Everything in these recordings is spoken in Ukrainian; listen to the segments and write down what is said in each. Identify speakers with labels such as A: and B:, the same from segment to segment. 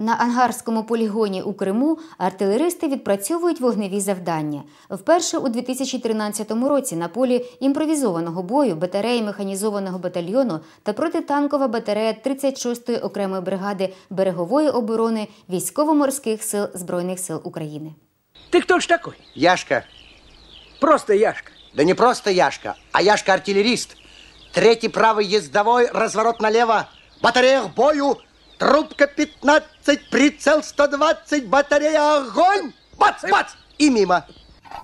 A: На ангарському полігоні у Криму артилеристи відпрацьовують вогневі завдання. Вперше у 2013 році на полі імпровізованого бою батареї механізованого батальйону та протитанкова батарея 36-ї окремої бригади берегової оборони військово-морських сил Збройних сил України.
B: Ты кто ж такой?
C: Яшка.
B: Просто Яшка.
C: Да не просто Яшка, а Яшка-артиллерист. Третий правый ездовой, разворот налево. Батарея к бою. Трубка 15, прицел 120, батарея огонь. Бац, бац, и мимо.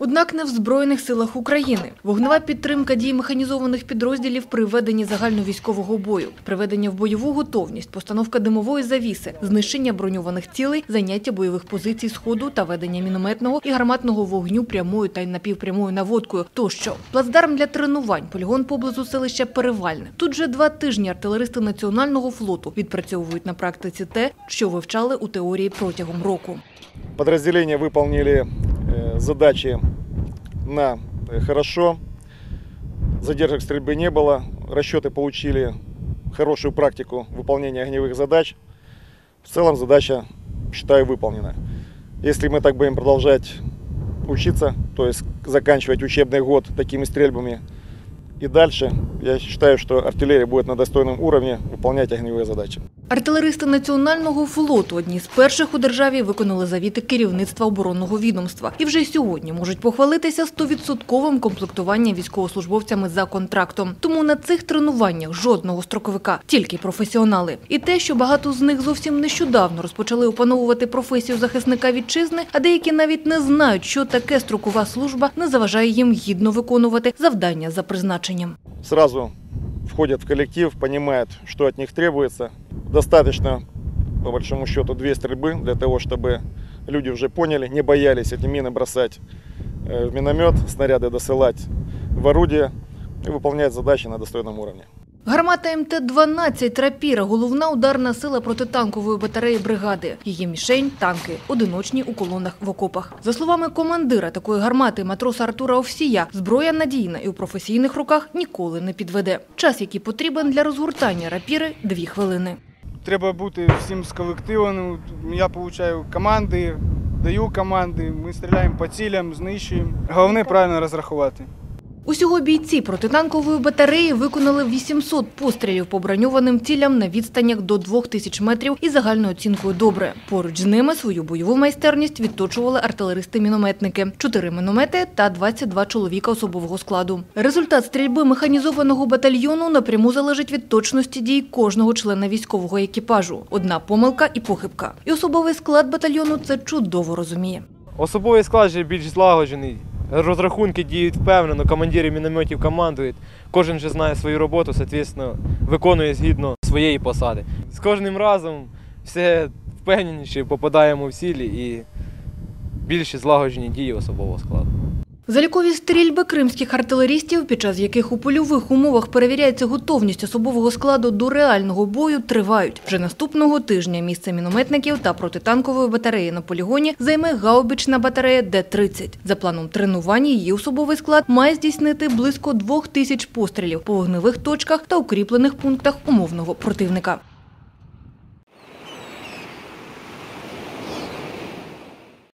D: Однак не в Збройних силах України. Вогнева підтримка дій механізованих підрозділів при веденні загальновійськового бою, приведення в бойову готовність, постановка димової завіси, знищення броньованих цілей, заняття бойових позицій сходу та ведення мінометного і гарматного вогню прямою та й напівпрямою наводкою. Тощо плацдарм для тренувань, полігон поблизу селища Перевальне. Тут вже два тижні артилеристи національного флоту відпрацьовують на практиці те, що вивчали у теорії протягом року.
E: Подразделения выполнили э, задачи на э, хорошо. Задержек стрельбы не было. Расчеты получили хорошую практику выполнения огневых задач. В целом задача, считаю, выполнена. Если мы так будем продолжать учиться, то есть заканчивать учебный год такими стрельбами и дальше, я считаю, что артиллерия будет на достойном уровне выполнять огневые задачи.
D: Артилеристи національного флоту одні з перших у державі виконали завіти керівництва оборонного відомства і вже сьогодні можуть похвалитися стовідсотковим комплектуванням військовослужбовцями за контрактом. Тому на цих тренуваннях жодного строковика, тільки професіонали. І те, що багато з них зовсім нещодавно розпочали опановувати професію захисника вітчизни, а деякі навіть не знають, що таке строкова служба не заважає їм гідно виконувати завдання за призначенням.
E: Сразу входят в коллектив, понимают, что от них требуется. Достаточно, по большому счету, две стрельбы для того, чтобы люди уже поняли, не боялись эти мины бросать э, в миномет, снаряды досылать в орудие и выполнять задачи на достойном уровне.
D: Гармата МТ-12 «Рапіра» – головна ударна сила протитанкової батареї бригади. Її мішень – танки, одиночні у колонах в окопах. За словами командира такої гармати матроса Артура Овсія, зброя надійна і у професійних руках ніколи не підведе. Час, який потрібен для розгортання «Рапіри» – дві хвилини.
F: Треба бути всім сколективованим. Я получаю команди, даю команди, ми стріляємо по цілям, знищуємо. Головне правильно розрахувати.
D: Усього бійці протитанкової батареї виконали 800 пострілів по броньованим цілям на відстанях до 2000 метрів із загальною оцінкою «добре». Поруч з ними свою бойову майстерність відточували артилеристи-мінометники – 4 міномети та 22 чоловіка особового складу. Результат стрільби механізованого батальйону напряму залежить від точності дій кожного члена військового екіпажу. Одна помилка і похибка. І особовий склад батальйону це чудово розуміє.
G: Особовий склад більш злагоджений. Розрахунки діють впевнено, командири мінометів командують. Кожен же знає свою роботу, соответственно, виконує згідно своєї посади. З кожним разом все впевненіше попадаємо в цілі і більше злагоджені дії особового складу.
D: Залікові стрільби кримських артилерістів, під час яких у польових умовах перевіряється готовність особового складу до реального бою, тривають. Вже наступного тижня місце мінометників та протитанкової батареї на полігоні займе гаубична батарея Д-30. За планом тренувань її особовий склад має здійснити близько двох тисяч пострілів по вогневих точках та укріплених пунктах умовного противника.